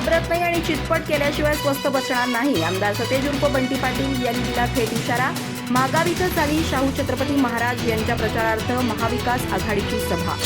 घाबरत नाही आणि चितपट केल्याशिवाय स्वस्त बसणार नाही. आमदार सतेज उर्फ बंटी पाटील यांनी दिला थेट इशारा. महागाव इथं झाली शाहू छत्रपती महाराज यांच्या प्रचारार्थ महाविकास आघाडीची सभा.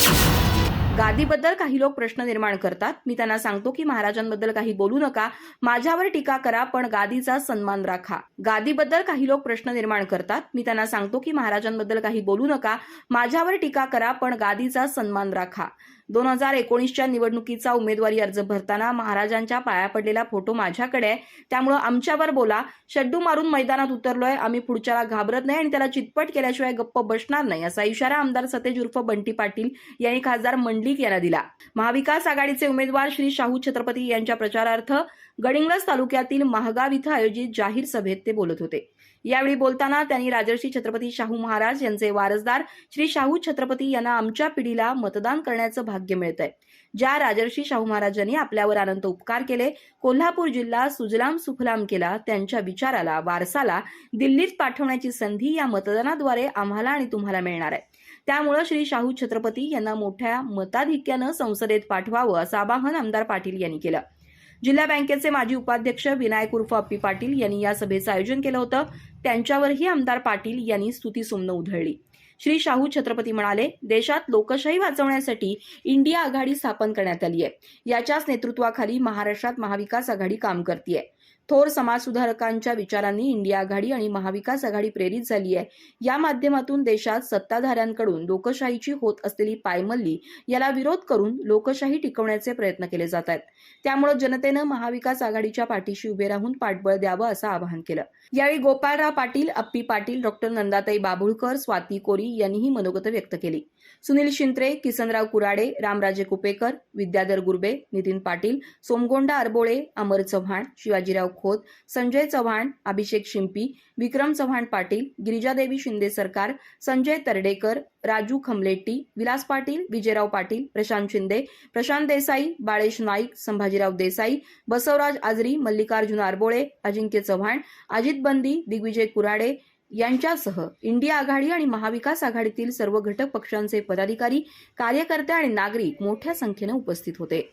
गादीबद्दल काही लोक प्रश्न निर्माण करतात. मी त्यांना सांगतो की महाराजांबद्दल काही बोलू नका. माझ्यावर टीका करा पण गादीचा सन्मान राखा. गादीबद्दल काही लोक प्रश्न निर्माण करतात. मी त्यांना सांगतो की महाराजांबद्दल काही बोलू नका. माझ्यावर टीका करा पण गादीचा सन्मान राखा. दोन हजार एकोणीसच्या निवडणुकीचा उमेदवारी अर्ज भरताना महाराजांच्या पाया पडलेला फोटो माझ्याकडे आहे. त्यामुळं आमच्यावर बोला. शड्डू मारून मैदानात उतरलोय. आम्ही पुढच्याला घाबरत नाही आणि त्याला चितपट केल्याशिवाय गप्प बसणार नाही असा इशारा आमदार सतेज उर्फ बंटी पाटील यांनी खासदार मंडलिक यांना दिला. महाविकास आघाडीचे उमेदवार श्री शाहू छत्रपती यांच्या प्रचारार्थ गडिंग्लज तालुक्यातील महागाव इथं आयोजित जाहीर सभेत ते बोलत होते. यावेळी बोलताना त्यांनी राजर्षी छत्रपती शाहू महाराज यांचे वारसदार श्री शाहू छत्रपती यांना आमच्या पिढीला मतदान करण्याचं भाग्य मिळत आहे ज्या राजर्षी शाहू महाराजांनी आपल्यावर अनंत उपकार केले कोल्हापूर जिल्हा सुजलाम सुफलाम केला त्यांच्या विचाराला वारसाला दिल्लीत पाठवण्याची संधी या मतदानाद्वारे आम्हाला आणि तुम्हाला मिळणार आहे. त्यामुळं श्री शाहू छत्रपती यांना मोठ्या मताधिक्यानं संसदेत पाठवावं असं आवाहन आमदार पाटील यांनी केलं. जिल्हा बँकेचे माजी उपाध्यक्ष विनायक उर्फ अप्पी पाटील यांनी या सभेचं आयोजन केलं होतं. त्यांच्यावरही आमदार पाटील यांनी स्तुतीसुमनं उधळली. श्री शाहू छत्रपती म्हणाले देशात लोकशाही वाचवण्यासाठी इंडिया आघाडी स्थापन करण्यात आली आहे याच्याच नेतृत्वाखाली महाराष्ट्रात महाविकास आघाडी काम करते थोर समाजसुधारकांच्या विचारांनी इंडिया आघाडी आणि महाविकास आघाडी प्रेरित झाली आहे. या माध्यमातून देशात सत्ताधाऱ्यांकडून लोकशाहीची होत असलेली पायमल्ली याला विरोध करून लोकशाही टिकवण्याचे प्रयत्न केले जात आहेत. त्यामुळे जनतेनं महाविकास आघाडीच्या पाठीशी उभे राहून पाठबळ द्यावं असं आवाहन केलं. यावेळी गोपाळराव पाटील अप्पी पाटील डॉक्टर नंदाताई बाभुळकर स्वाती कोरी यांनीही मनोगत व्यक्त केली. सुनील शिंत्रे किसनराव कुराडे रामराजे कुपेकर विद्याधर गुर्बे नितीन पाटील सोमगोंडा अरबोळे अमर चव्हाण शिवाजीराव खोत संजय चव्हाण अभिषेक शिंपी विक्रम चव्हाण पाटील गिरिजादेवी शिंदे सरकार संजय तरडेकर राजू खमलेट्टी विलास पाटील विजयराव पाटील प्रशांत शिंदे प्रशांत देसाई बाळेश नाईक संभाजीराव देसाई बसवराज आजरी मल्लिकार्जुन आरबोळे अजिंक्य चव्हाण अजित बंदी दिग्विजय कुराडे यांच्यासह इंडिया आघाडी आणि महाविकास आघाडीतील सर्व घटक पक्षांचे पदाधिकारी कार्यकर्ते आणि नागरिक मोठ्या संख्येनं उपस्थित होते.